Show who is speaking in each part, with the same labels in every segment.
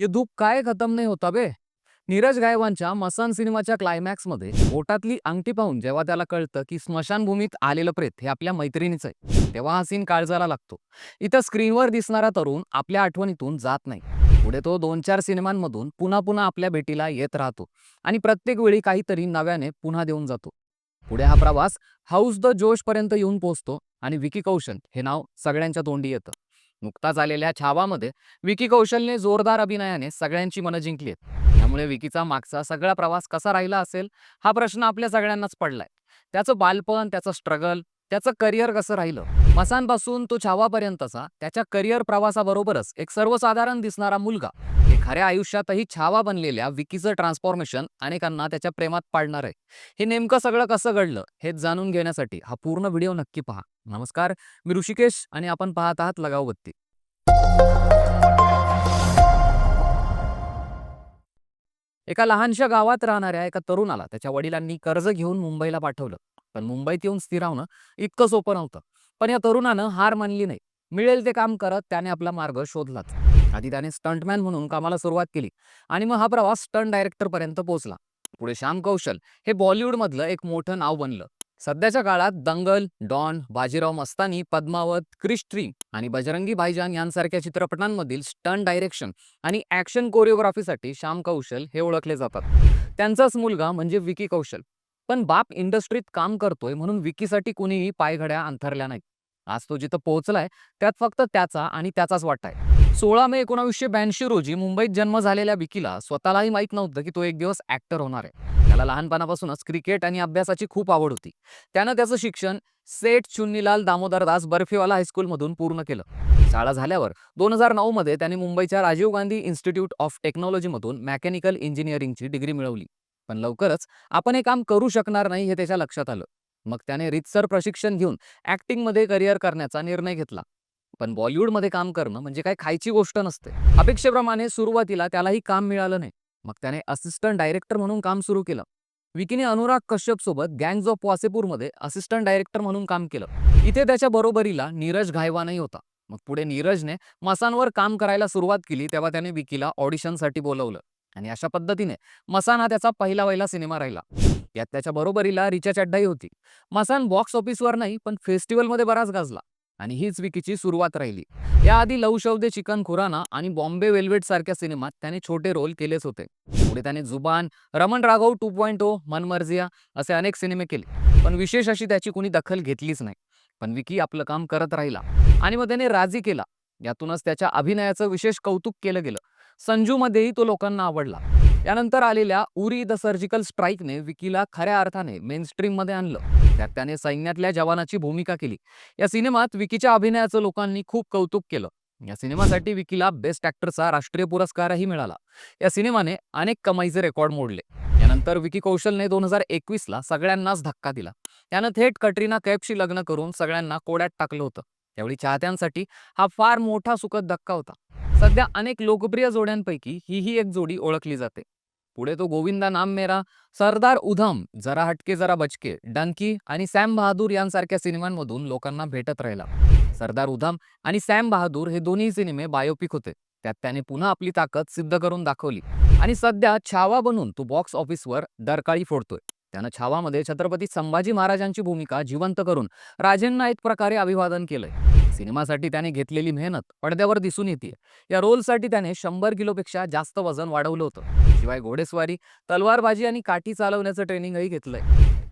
Speaker 1: ये दुःख काय खतम नाही होता बे. नीरज गायवांच्या मसान सिनेमाच्या क्लायमॅक्समध्ये बोटातली अंगठी पाहून जेव्हा त्याला कळतं की स्मशानभूमीत आलेलं प्रेत हे आपल्या मैत्रिणीचं आहे तेव्हा हा सीन काळजाला लागतो. इथं स्क्रीनवर दिसणारा तरुण आपल्या आठवणीतून जात नाही. पुढे तो दोन चार सिनेमांमधून पुन्हा पुन्हा आपल्या भेटीला येत राहतो आणि प्रत्येक वेळी काहीतरी नव्याने पुन्हा देऊन जातो. पुढे हा प्रवास हाऊस द जोश पर्यंत येऊन पोहोचतो आणि विकी कौशन हे नाव सगळ्यांच्या तोंडी येतं. नुकताच आलेल्या छावामध्ये विकी कौशलने जोरदार अभिनयाने सगळ्यांची मनं जिंकली आहेत त्यामुळे विकीचा मागचा सगळा प्रवास कसा राहिला असेल हा प्रश्न आपल्या सगळ्यांनाच पडलाय. त्याचं बालपण त्याचं स्ट्रगल त्याचं करिअर कसं राहिलं? मसानपासून तो छावापर्यंतचा त्याच्या करिअर प्रवासाबरोबरच एक सर्वसाधारण दिसणारा मुलगा. खऱ्या आयुष्यातही छावा बनलेल्या विकीचं ट्रान्सफॉर्मेशन अनेकांना त्याच्या प्रेमात पाडणार आहे. हे नेमकं सगळं कसं घडलं हे जाणून घेण्यासाठी हा पूर्ण व्हिडिओ नक्की पहा. नमस्कार मी ऋषिकेश आणि आपण पाहत आहात लगाव बत्ती. एका लहानशा गावात राहणाऱ्या एका तरुणाला त्याच्या वडिलांनी कर्ज घेऊन मुंबईला पाठवलं. पण मुंबईत येऊन स्थिरावणं इतकं सोपं नव्हतं. पण या तरुणानं हार मानली नाही. मिळेल ते काम करत त्याने आपला मार्ग शोधलाच. आधी त्याने स्टंटमॅन म्हणून कामाला सुरुवात केली आणि मग हा प्रवास स्टंट डायरेक्टरपर्यंत पोहोचला. पुढे श्याम कौशल हे बॉलिवूडमधलं एक मोठं नाव बनलं. सध्याच्या काळात दंगल डॉन बाजीराव मस्तानी पद्मावत क्रिश आणि बजरंगी भाईजान यांसारख्या चित्रपटांमधील स्टंट डायरेक्शन आणि ॲक्शन कोरिओग्राफीसाठी श्याम कौशल हे ओळखले जातात. त्यांचाच मुलगा म्हणजे विकी कौशल. पण बाप इंडस्ट्रीत काम करतोय म्हणून विकीसाठी कुणीही पायघड्या अंथरल्या नाहीत. आज तो जिथं पोहोचलाय त्यात फक्त त्याचा आणि त्याचाच वाटा आहे. सोळा मे एकोणावीसशे ब्याऐंशी रोजी मुंबईत जन्म झालेल्या विकीला स्वतःलाही माहीत नव्हतं की तो एक दिवस ऍक्टर होणार आहे. त्याला लहानपणापासूनच क्रिकेट आणि अभ्यासाची खूप आवड होती. त्यानं त्याचं शिक्षण सेठ चुन्नीलाल दामोदर दास बर्फीवाला हायस्कूलमधून पूर्ण केलं. शाळा झाल्यावर दोन हजार नऊ मध्ये त्याने मुंबईच्या राजीव गांधी इन्स्टिट्यूट ऑफ टेक्नॉलॉजीमधून मेकॅनिकल इंजिनिअरिंगची डिग्री मिळवली. पण लवकरच आपण हे काम करू शकणार नाही हे त्याच्या लक्षात आलं. मग त्याने रितसर प्रशिक्षण घेऊन ऍक्टिंगमध्ये करिअर करण्याचा निर्णय घेतला. पण बॉलिवूडमध्ये काम करणं म्हणजे काय खायची गोष्ट नसते. अपेक्षेप्रमाणे सुरुवातीला त्यालाही काम मिळालं नाही. मग त्याने असिस्टंट डायरेक्टर म्हणून काम सुरू केलं. विकीने अनुराग कश्यप सोबत गँग्ज ऑफ वासेपूरमध्ये असिस्टंट डायरेक्टर म्हणून काम केलं. इथे त्याच्या बरोबरीला नीरज घायवानही होता. मग पुढे नीरजने मसानवर काम करायला सुरुवात केली तेव्हा त्याने विकीला ऑडिशनसाठी बोलवलं. आणि अशा पद्धतीने मसान हा त्याचा पहिला वहिला सिनेमा राहिला. यात त्याच्या बरोबरीला रिचा चड्डाही होती. मसान बॉक्स ऑफिसवर नाही पण फेस्टिवलमध्ये बराच गाजला. आणि हीच विकीची सुरुवात राहिली. याआधी लव शौदे चिकन खुराना आणि बॉम्बे वेल्वेट सारख्या सिनेमात त्याने छोटे रोल केलेच होते. पुढे त्याने Zubaan Raman Raghav two point O Manmarziyaan असे अनेक सिनेमे केले. पण विशेष अशी त्याची कुणी दखल घेतलीच नाही. पण विकी आपलं काम करत राहिला. आणि मग त्याने राजी केला. यातूनच त्याच्या अभिनयाचं विशेष कौतुक केलं गेलं. संजूमध्येही तो लोकांना आवडला. यानंतर आलेल्या उरी द सर्जिकल स्ट्राईकने विकीला खऱ्या अर्थाने मेन स्ट्रीममध्ये आणलं. त्यात त्याने सैन्यातल्या जवानाची भूमिका केली. या सिनेमात विकीच्या अभिनयाचं लोकांनी खूप कौतुक केलं. या सिनेमासाठी विकीला बेस्ट ऍक्टरचा राष्ट्रीय पुरस्कारही मिळाला. या सिनेमाने अनेक कमाईचे रेकॉर्ड मोडले. यानंतर विकी कौशलने दोन हजार एकवीसला सगळ्यांनाच धक्का दिला. त्यानं थेट कटरीना कैफशी लग्न करून सगळ्यांना कोड्यात टाकलं होतं. त्यावेळी चाहत्यांसाठी हा फार मोठा सुखद धक्का होता. सध्या अनेक लोकप्रिय जोड्यांपैकी ही ही एक जोडी ओळखली जाते. पुढे तो गोविंदा नाम मेरा सरदार उधम जरा हटके जरा बचके डंकी आणि सॅम बहादूर यांसारख्या सिनेमांमधून लोकांना भेटत राहिला. सरदार उधम आणि सॅम बहादूर हे दोन्ही सिनेमे बायोपिक होते. त्यात त्याने पुन्हा आपली ताकद सिद्ध करून दाखवली. आणि सध्या छावा बनून तो बॉक्स ऑफिसवर दरकाळी फोडतोय. त्यानं छावामध्ये छत्रपती संभाजी महाराजांची भूमिका जिवंत करून राजेंना एक प्रकारे अभिवादन केलंय. सिनेमासाठी त्याने घेतलेली मेहनत पडद्यावर दिसून येते. या रोलसाठी त्याने शंभर किलोपेक्षा जास्त वजन वाढवलं होतं. शिवाय घोडेस्वारी तलवारबाजी आणि काठी चालवण्याचं ट्रेनिंगही घेतलंय.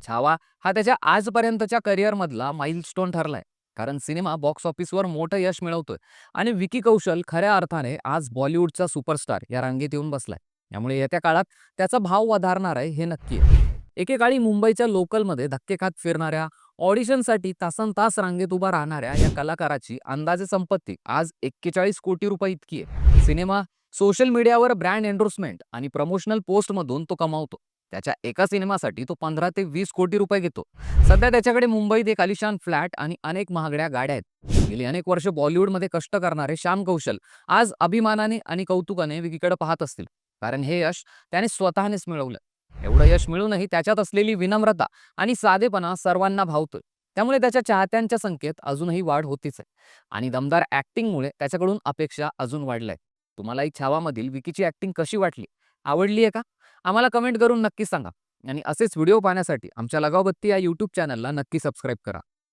Speaker 1: छावा हा त्याच्या आजपर्यंतच्या करिअरमधला माइलस्टोन ठरलाय. कारण सिनेमा बॉक्स ऑफिसवर मोठं यश मिळवतोय आणि विकी कौशल खऱ्या अर्थाने आज बॉलिवूडचा सुपरस्टार या रांगेत येऊन बसलाय. त्यामुळे येत्या काळात त्याचा भाव वधारणार आहे हे नक्की आहे. एकेकाळी मुंबईच्या लोकलमध्ये धक्के खात फिरणाऱ्या ऑडिशनसाठी तासन तास रांगेत उभा राहणाऱ्या या कलाकाराची अंदाजे संपत्ती आज एक्केचाळीस कोटी रुपये इतकी आहे. सिनेमा सोशल मीडियावर ब्रँड एन्डोर्समेंट आणि प्रमोशनल पोस्टमधून तो कमावतो. त्याच्या एका सिनेमासाठी तो पंधरा ते वीस कोटी रुपये घेतो. सध्या त्याच्याकडे मुंबईत एक आलिशान फ्लॅट आणि अनेक महागड्या गाड्या आहेत. गेली अनेक वर्ष बॉलिवूडमध्ये कष्ट करणारे श्याम कौशल आज अभिमानाने आणि कौतुकाने विकीकडे पाहत असतील. कारण हे यश त्याने स्वतःनेच मिळवलं. एवढं यश मिळूनही त्याच्यात असलेली विनम्रता आणि साधेपणा सर्वांना भावतोय. त्यामुळे त्याच्या चाहत्यांच्या संख्येत अजूनही वाढ होतीच आहे. आणि दमदार ऍक्टिंगमुळे त्याच्याकडून अपेक्षा अजून वाढलाय तुम्हालाही छावामधील विकीची ऍक्टिंग कशी वाटली? आवडली आहे का? आम्हाला कमेंट करून नक्की सांगा. आणि असेच व्हिडिओ पाहण्यासाठी आमच्या लगावबत्ती या यूट्यूब चॅनलला नक्की सबस्क्राईब करा.